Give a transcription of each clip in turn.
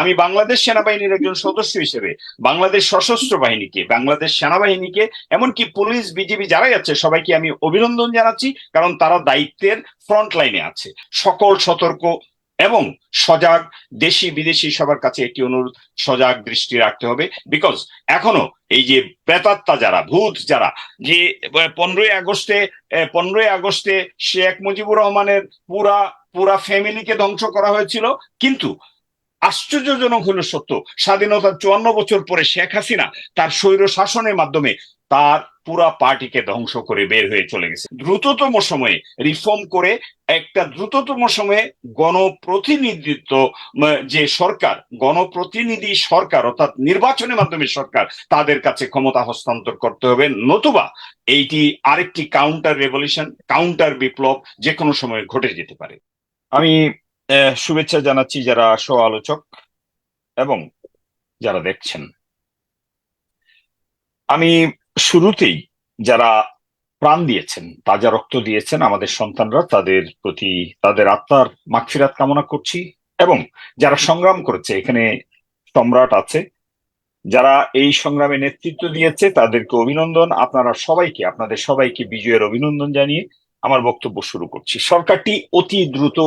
আমি বাংলাদেশ সেনাবাহিনীর একজন সদস্য হিসেবে, বাংলাদেশ সশস্ত্র বাহিনীকে, বাংলাদেশ সেনাবাহিনীকে, এমনকি পুলিশ, বিজিবি যারাই আছে, সবাইকে আমি অভিনন্দন জানাচ্ছি, কারণ তারা দায়িত্বের ফ্রন্ট লাইনে আছে। সকল সতর্ক এবং সজাগ দেশি বিদেশি সবার কাছে একটি অনুরোধ, সজাগ দৃষ্টি রাখতে হবে। বিকজ এখনও এই যে প্রেতাত্মা যারা, ভূত যারা, যে পনেরোই আগস্টে পনেরোই আগস্টে শেখ মুজিবুর রহমানের পুরা পুরা ফ্যামিলিকে ধ্বংস করা হয়েছিল, কিন্তু আশ্চর্যজনক হলো সত্য। স্বাধীনতার চুয়ান্ন বছর পরে শেখ হাসিনা তার স্বৈর শাসনের মাধ্যমে তার পুরা পার্টিকে ধ্বংস করে বের হয়ে চলে গেছে। দ্রুততম সময়ে রিফর্ম করে একটা দ্রুততম সময়ে গণপ্রতিনিধিত্ব যে সরকার, গণপ্রতিনিধি সরকার অর্থাৎ নির্বাচনের মাধ্যমে সরকার, তাদের কাছে ক্ষমতা হস্তান্তর করতে হবে। নতুবা এইটি আরেকটি কাউন্টার রেভলিউশন কাউন্টার বিপ্লব যে কোনো সময় ঘটে যেতে পারে। আমি শুভেচ্ছা জানাচ্ছি যারা সহ আলোচক এবং যারা দেখছেন। আমি শুরুতেই যারা প্রাণ দিয়েছেন, তাজা রক্ত দিয়েছেন আমাদের সন্তানরা, তাদের প্রতি তাদের আত্মার মাগফিরাত কামনা করছি এবং যারা সংগ্রাম করেছে, এখানে সম্রাট আছে, যারা এই সংগ্রামে নেতৃত্ব দিয়েছে, তাদেরকে অভিনন্দন। আপনারা সবাইকে, আপনাদের সবাইকে বিজয়ের অভিনন্দন জানিয়ে আমার বক্তব্য শুরু করছি। সরকারটি অতি দ্রুত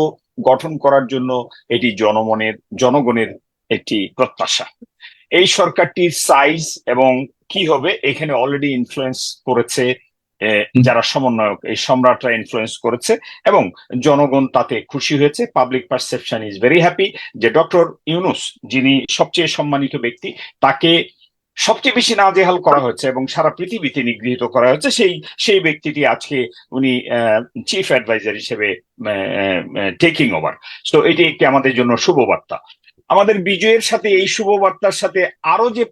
গঠন করার জন্য এটি জনমনের, জনগণের একটি প্রত্যাশা। এই সরকারটির সাইজ এবং কি হবে এখানে অলরেডি ইনফ্লুয়েন্স করেছে যারা সমন্বয়ক, এই সম্রাটরা ইনফ্লুয়েন্স করেছে এবং জনগণ তাতে খুশি হয়েছে। Public perception is very happy যে ডক্টর ইউনুস যিনি সবচেয়ে সম্মানিত ব্যক্তি, তাকে সবচেয়ে বেশি নাজেহাল করা হয়েছে এবং সারা পৃথিবীতে নিগৃহীত করা হয়েছে। সেই সেই ব্যক্তিটি আজকে উনি চিফ অ্যাডভাইজার হিসেবে টেকিং ওভার তো এটি একটি আমাদের জন্য শুভবার্তা। আমাদের বিজয়ের সাথে, এই শুভবার্তার সাথে আরও যে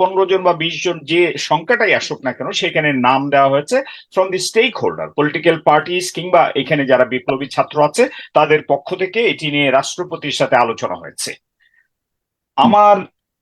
পনেরো জন বা বিশ জন যে সংখ্যাটাই আসুক না কেন, সেখানে নাম দেওয়া হয়েছে from the stakeholder political parties কিংবা এখানে যারা বিপ্লবী ছাত্র আছে, তাদের পক্ষ থেকে এটি নিয়ে রাষ্ট্রপতির সাথে আলোচনা হয়েছে। আমার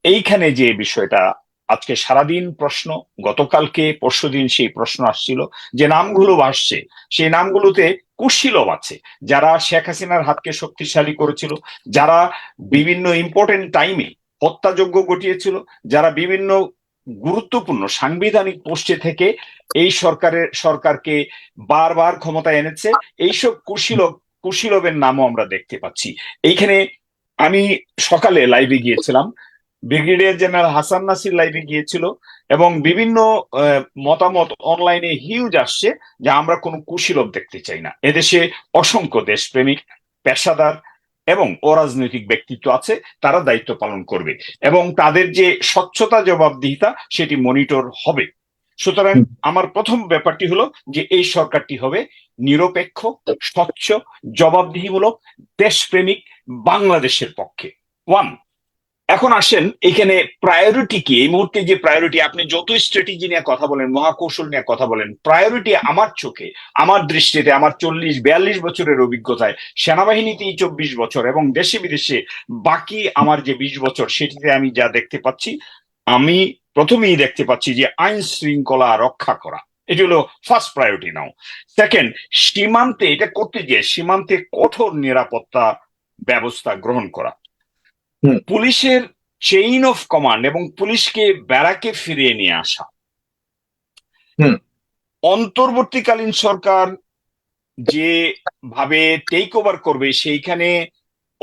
এইখানে যে বিষয়টা, আজকে সারাদিন প্রশ্ন, গতকালকে, পরশুদিন সেই প্রশ্ন আসছিল, যে নামগুলো আসছে সেই নামগুলোতে কুশীলভ আছে। যারা শেখ হাসিনার হাতকে শক্তিশালী করেছিল, যারা বিভিন্ন ইম্পর্টেন্ট টাইমে হত্যাযোগ্য ঘটিয়েছিল, যারা বিভিন্ন গুরুত্বপূর্ণ সাংবিধানিক পোস্টে থেকে এই সরকারের, সরকারকে বারবার ক্ষমতায় এনেছে, এইসব কুশীলভ কুশীলভের নামও আমরা দেখতে পাচ্ছি। এইখানে আমি সকালে লাইভে গিয়েছিলাম ব্রিগেডিয়ার জেনারেল হাসান নাসির লাইভে গিয়েছিল এবং বিভিন্ন মতামত অনলাইনে হিউজ আসছে যে আমরা কোনো কুশীলভ দেখতে চাই না। এদেশে অসংখ্য দেশপ্রেমিক পেশাদার এবং অরাজনৈতিক ব্যক্তিত্ব আছে তারা দায়িত্ব পালন করবে এবং তাদের যে স্বচ্ছতা জবাবদিহিতা সেটি মনিটর হবে। সুতরাং আমার প্রথম ব্যাপারটি হলো যে এই সরকারটি হবে নিরপেক্ষ স্বচ্ছ জবাবদিহিমূলক দেশপ্রেমিক বাংলাদেশের পক্ষে। ওয়ান এখন আসেন, এখানে প্রায়োরিটি কি? এই মুহূর্তে যে প্রায়োরিটি আপনি যত স্ট্র্যাটেজি নিয়ে কথা বলেন, মহাকৌশল নিয়ে কথা বলেন প্রায়োরিটি আমার চোখে, আমার দৃষ্টিতে, আমার চল্লিশ, বিয়াল্লিশ বছরের অভিজ্ঞতায় সেনাবাহিনীতেই চব্বিশ বছর এবং দেশে বিদেশে বাকি আমার যে বিশ বছর, সেটিতে আমি যা দেখতে পাচ্ছি, আমি প্রথমেই দেখতে পাচ্ছি যে আইন শৃঙ্খলা রক্ষা করা, এটি হলো ফার্স্ট প্রায়োরিটি নাও সেকেন্ড সীমান্তে এটা করতে গিয়ে সীমান্তে কঠোর নিরাপত্তা ব্যবস্থা গ্রহণ করা। পুলিশের চেইন অফ কমান্ড এবং পুলিশকে ব্যারাকে ফিরিয়ে নিয়ে আসা। অন্তর্বর্তীকালীন সরকার যে ভাবে টেক ওভার করবে সেইখানে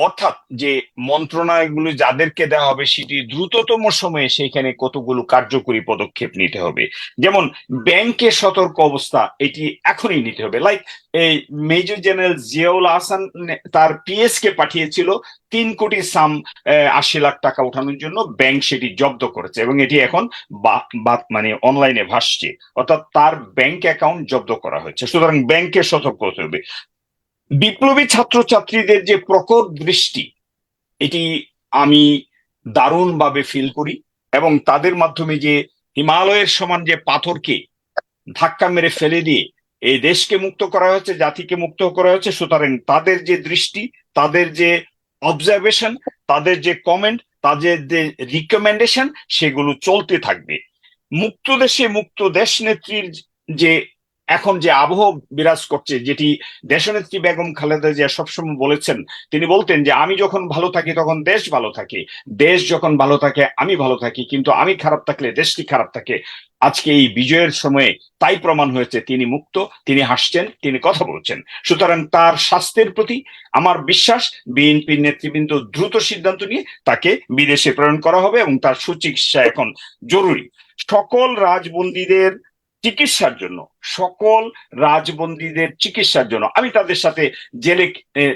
অর্থাৎ যে মন্ত্রণালয়গুলো যাদেরকে দেওয়া হবে সেটি দ্রুততম সময়ে সেইখানে কতগুলো কার্যকরী পদক্ষেপ নিতে হবে। যেমন ব্যাংকের সতর্ক অবস্থা, এটি এখনই নিতে হবে। লাইক এই মেজর জেনারেল জিয়াউল আহসান তার পিএস কে পাঠিয়েছিল তিন কোটি সাম আশি লাখ টাকা ওঠানোর জন্য ব্যাংক সেটি জব্দ করেছে এবং এটি এখন মানে অনলাইনে ভাসছে। অর্থাৎ তার ব্যাংক অ্যাকাউন্ট জব্দ করা হয়েছে। সুতরাং ব্যাংকের সতর্ক হতে হবে। বিপ্লবী ছাত্রছাত্রীদের যে প্রকট দৃষ্টি, এটি আমি দারুণভাবে ফিল করি এবং তাদের মাধ্যমে যে হিমালয়ের সমান যে পাথরকে ধাক্কা মেরে ফেলে দিয়ে এই দেশকে মুক্ত করা হয়েছে, জাতিকে মুক্ত করা হয়েছে, সুতরাং তাদের যে দৃষ্টি, তাদের যে অবজারভেশন তাদের যে কমেন্ট তাদের যে রিকমেন্ডেশন সেগুলো চলতে থাকবে। মুক্ত দেশে মুক্ত দেশ নেত্রীর যে এখন যে আবহ বিরাজ করছে, যেটি দেশনেত্রী বেগম খালেদা জিয়া সবসময় বলেছেন, তিনি বলতেন যে, আমি যখন ভালো থাকি তখন দেশ ভালো থাকে, দেশ যখন ভালো থাকে, আমি ভালো থাকি, কিন্তু আমি খারাপ থাকলে দেশটি খারাপ থাকে। আজকে এই বিজয়ের সময়ে তাই প্রমাণ হয়েছে, তিনি মুক্ত, তিনি হাসছেন, তিনি কথা বলছেন। সুতরাং তার স্বাস্থ্যের প্রতি আমার বিশ্বাস বিএনপির নেতৃবৃন্দ দ্রুত সিদ্ধান্ত নিয়ে তাকে বিদেশে প্রেরণ করা হবে এবং তার সুচিকিৎসা এখন জরুরি। সকল রাজবন্দীদের চিকিৎসার জন্য সকল রাজবন্দীদের চিকিৎসার জন্য। আমি তাদের সাথে জেলে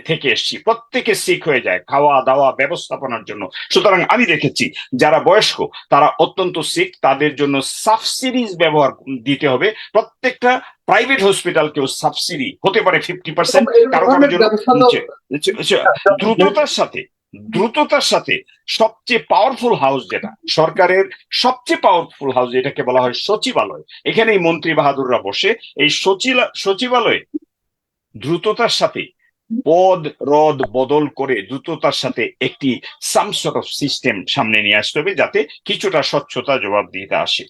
থেকে এসেছি। প্রত্যেকে শিখ হয়ে যায় খাওয়া দাওয়া ব্যবস্থাপনার জন্য। সুতরাং আমি দেখেছি যারা বয়স্ক তারা অত্যন্ত শিখ তাদের জন্য সাবসিডিজ ব্যবহার দিতে হবে। প্রত্যেকটা প্রাইভেট হসপিটালকেও সাবসিডি হতে পারে ফিফটি পার্সেন্ট কারও কারোর জন্য দ্রুততার সাথে দ্রুততার সাথে সবচেয়ে পাওয়ারফুল হাউস যেটা, সরকারের সবচেয়ে পাওয়ারফুল হাউস যেটাকে বলা হয় সচিবালয়। এখানে এই মন্ত্রী বাহাদুররা বসে এই সচিবালয়ে দ্রুততার সাথে পদ, রদ, বদল করে দ্রুততার সাথে একটি সাম অফ সিস্টেম সামনে নিয়ে আসতে হবে যাতে কিছুটা স্বচ্ছতা জবাব দিতে আসে।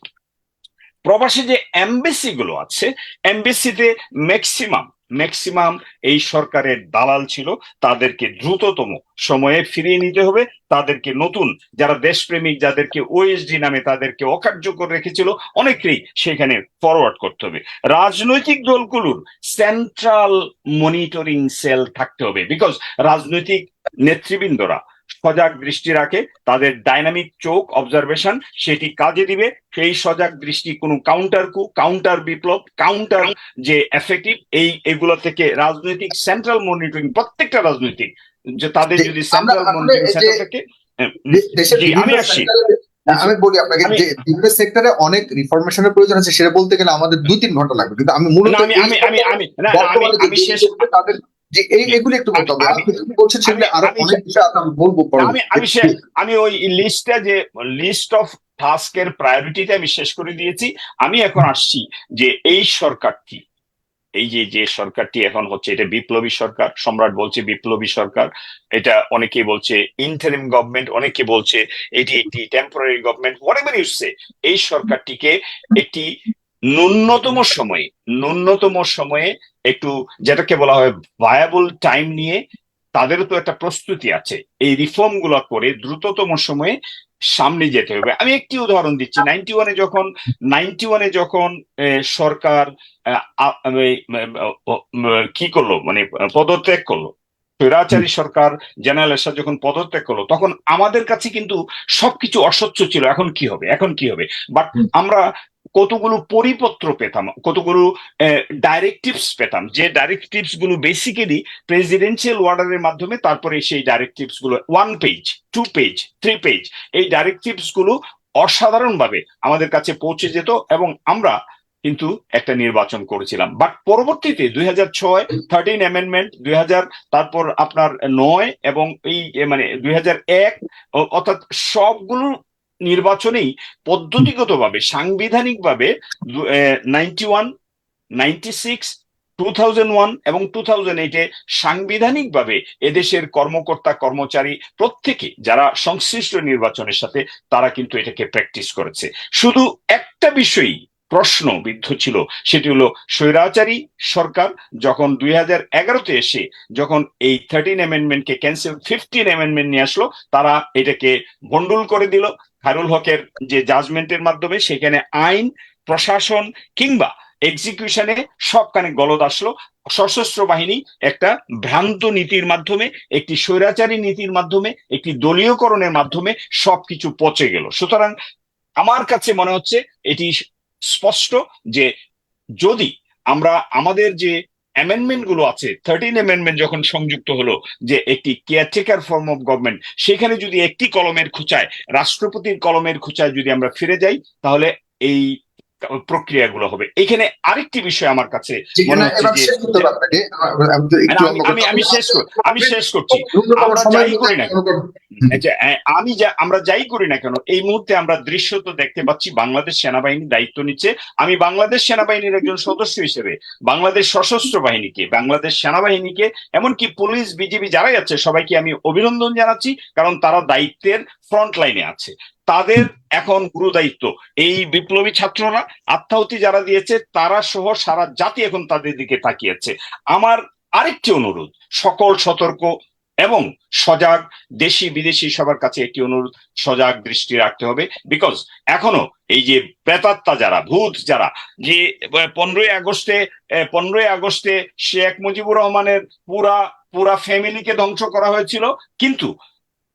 প্রবাসী যে এমবেসি গুলো আছে এমবেসিতে ম্যাক্সিমাম ম্যাক্সিমাম এই সরকারের দালাল ছিল, তাদেরকে দ্রুততম সময়ে ফিরিয়ে নিতে হবে। তাদেরকে নতুন যারা দেশপ্রেমিক, যাদেরকে ওএসডি নামে তাদেরকে অকার্যকর রেখেছিল অনেকেই সেখানে ফরওয়ার্ড করতে হবে। রাজনৈতিক দলগুলোর সেন্ট্রাল মনিটরিং সেল থাকতে হবে বিকজ রাজনৈতিক নেতৃবৃন্দরা সজাগ দৃষ্টি রাখে তাদের ডাইনামিক চোখ অবজারভেশন সেটি কাজে দিবে সেই সজাগ দৃষ্টি কোনো কাউন্টার কু কাউন্টার বিপ্লব কাউন্টার যে এফেক্টিভ এই এগুলো থেকে রাজনৈতিক সেন্ট্রাল মনিটরিং প্রত্যেকটা রাজনৈতিক যে তাদের যদি সেন্ট্রাল মনিটরিং সেন্টার থাকে আমি আসছি। sector-এ- আমি বলি আপনাকে যে বিভিন্ন সেক্টরে অনেক রিফরমেশনের প্রয়োজন আছে সেটা বলতে গেলে আমাদের দুই তিন ঘণ্টা লাগবে কিন্তু আমি মূলত আমি আমি আমি আমি শেষ তাদের যে এই এগুলি একটু বলতে হবে। আপনি বলছেন সেগুলো আরও অনেক বিষয় আমি বলব আমি আমি আমি ওই লিস্টটা যে লিস্ট অফ টাস্কের প্রায়োরিটিতে আমি শেষ করে দিয়েছি। আমি এখন আসছি যে এই সরকারটি এই যে যে সরকারটি এখন হচ্ছে এটা বিপ্লবী সরকার সম্রাট বলছে বিপ্লবী সরকার। এটা অনেকে বলছে ইন্টারিম গভর্নমেন্ট অনেকে বলছে এটি একটি temporary government whatever you say এই সরকারটিকে একটি ন্যূনতম সময়ে ন্যূনতম সময়ে একটু যেটাকে বলা হয় ভায়াবল টাইম নিয়ে তাদেরও তো একটা প্রস্তুতি আছে। এই রিফর্মগুলো করে দ্রুততম সময়ে সামনে যেতে হবে। আমি একটি উদাহরণ দিচ্ছি। নাইনটি ওয়ানে যখন নাইনটি ওয়ানে যখন সরকার কি করল? মানে পদত্যাগ করল। স্বৈরাচারী সরকার জেনারেল এরশাদ যখন পদত্যাগ করল তখন আমাদের কাছে কিন্তু সবকিছু অস্বচ্ছ ছিল। এখন কি হবে? এখন কি হবে? বাট আমরা কতগুলো পরিপত্র পেতাম, কতগুলো ডাইরেক্টিভস পেতাম, যে ডাইরেক্টিভসগুলো বেসিক্যালি প্রেসিডেন্সিয়াল অর্ডারের মাধ্যমে, তারপরে সেই ডাইরেক্টিভসগুলো one page two page three page এই ডাইরেক্টিভসগুলো অসাধারণভাবে আমাদের কাছে পৌঁছে যেত এবং আমরা কিন্তু একটা নির্বাচন করেছিলাম। বাট পরবর্তীতে দুই হাজার ছয় থার্টিন অ্যামেন্ডমেন্ট দুই হাজার, তারপর আপনার নয় এবং এই মানে দুই হাজার এক অর্থাৎ সবগুলো নির্বাচনেই পদ্ধতিগতভাবে, সাংবিধানিকভাবে ninety one ninety six two thousand one এবং টু থাউজেন্ড এইটে সাংবিধানিকভাবে এদেশের কর্মকর্তা, কর্মচারী প্রত্যেকে, যারা সংশ্লিষ্ট নির্বাচনের সাথে, তারা কিন্তু এটাকে প্র্যাকটিস করেছে। শুধু একটা বিষয়ই প্রশ্ন বিদ্ধ ছিল, সেটি হলো স্বৈরাচারী সরকার যখন দুই হাজার এগারোতে এসে যখন এই থার্টিন অ্যামেন্ডমেন্টকে ক্যান্সেল ফিফটিন অ্যামেন্ডমেন্ট নিয়ে আসলো, তারা এটাকে বন্ডুল করে দিল খায়রুল হকের যে জাজমেন্টের মাধ্যমে সেখানে আইন, প্রশাসন কিংবা এক্সিকিউশনে সবখানে গলদ আসলো। সশস্ত্র বাহিনী একটা ভ্রান্ত নীতির মাধ্যমে, একটি স্বৈরাচারী নীতির মাধ্যমে, একটি দলীয়করণের মাধ্যমে সবকিছু পচে গেল। সুতরাং আমার কাছে মনে হচ্ছে এটি স্পষ্ট যে যদি আমরা আমাদের যে অ্যামেন্ডমেন্টগুলো আছে থার্টিন অ্যামেন্ডমেন্ট যখন সংযুক্ত হলো যে একটি কেয়ারটেকার ফর্ম অফ গভর্নমেন্ট সেখানে যদি একটি কলমের খোঁচায়, রাষ্ট্রপতির কলমের খোঁচায় যদি আমরা ফিরে যাই, তাহলে এই প্রক্রিয়াগুলো হবে। এখানে আরেকটি বিষয় আমার কাছে মনে হচ্ছে যে- আমি শেষ আমি শেষ করছি। আমরা যাই করি না আমি যা আমরা যাই করি না কেন? এই মুহূর্তে আমরা দৃশ্য তো দেখতে পাচ্ছি বাংলাদেশ সেনাবাহিনী দায়িত্ব নিচ্ছে। আমি বাংলাদেশ সেনাবাহিনীর একজন সদস্য হিসেবে বাংলাদেশ সশস্ত্র বাহিনীকে বাংলাদেশ সেনাবাহিনীকে এমনকি পুলিশ বিজিবি যারাই আছে সবাইকে আমি অভিনন্দন জানাচ্ছি কারণ তারা দায়িত্বের ফ্রন্ট লাইনে আছে। তাদের এখন গুরু দায়িত্ব এই বিপ্লবী ছাত্ররা আত্মাহুতি যারা দিয়েছে, তারা সহ সারা জাতি এখন তাদের দিকে তাকিয়েছে। আমার আরেকটি অনুরোধ, সকল সতর্ক এবং সজাগ দেশি বিদেশি সবার কাছে একটি অনুরোধ, সজাগ দৃষ্টি রাখতে হবে। বিকজ এখনও এই যে প্রেতাত্মা যারা, ভূত যারা, যে পনেরোই আগস্টে পনেরোই আগস্টে শেখ মুজিবুর রহমানের পুরা পুরা ফ্যামিলিকে ধ্বংস করা হয়েছিল। কিন্তু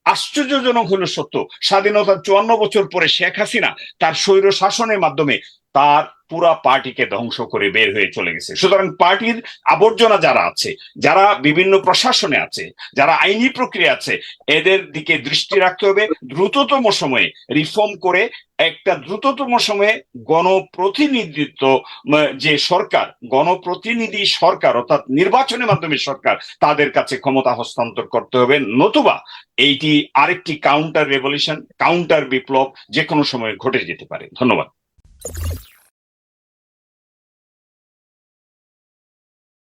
আশ্চর্যজনক হলো সত্য। স্বাধীনতার চুয়ান্ন বছর পরে শেখ হাসিনা তার স্বৈর শাসনের মাধ্যমে তার পুরা পার্টিকে ধ্বংস করে বের হয়ে চলে গেছে। সুতরাং পার্টির আবর্জনা যারা আছে, যারা বিভিন্ন প্রশাসনে আছে, যারা আইনি প্রক্রিয়া আছে, এদের দিকে দৃষ্টি রাখতে হবে। দ্রুততম সময়ে রিফর্ম করে একটা দ্রুততম সময়ে গণপ্রতিনিধিত্ব যে সরকার, গণপ্রতিনিধি সরকার অর্থাৎ নির্বাচনের মাধ্যমে সরকার, তাদের কাছে ক্ষমতা হস্তান্তর করতে হবে। নতুবা এইটি আরেকটি কাউন্টার রেভলিউশন কাউন্টার বিপ্লব যে কোনো সময় ঘটে যেতে পারে। ধন্যবাদ।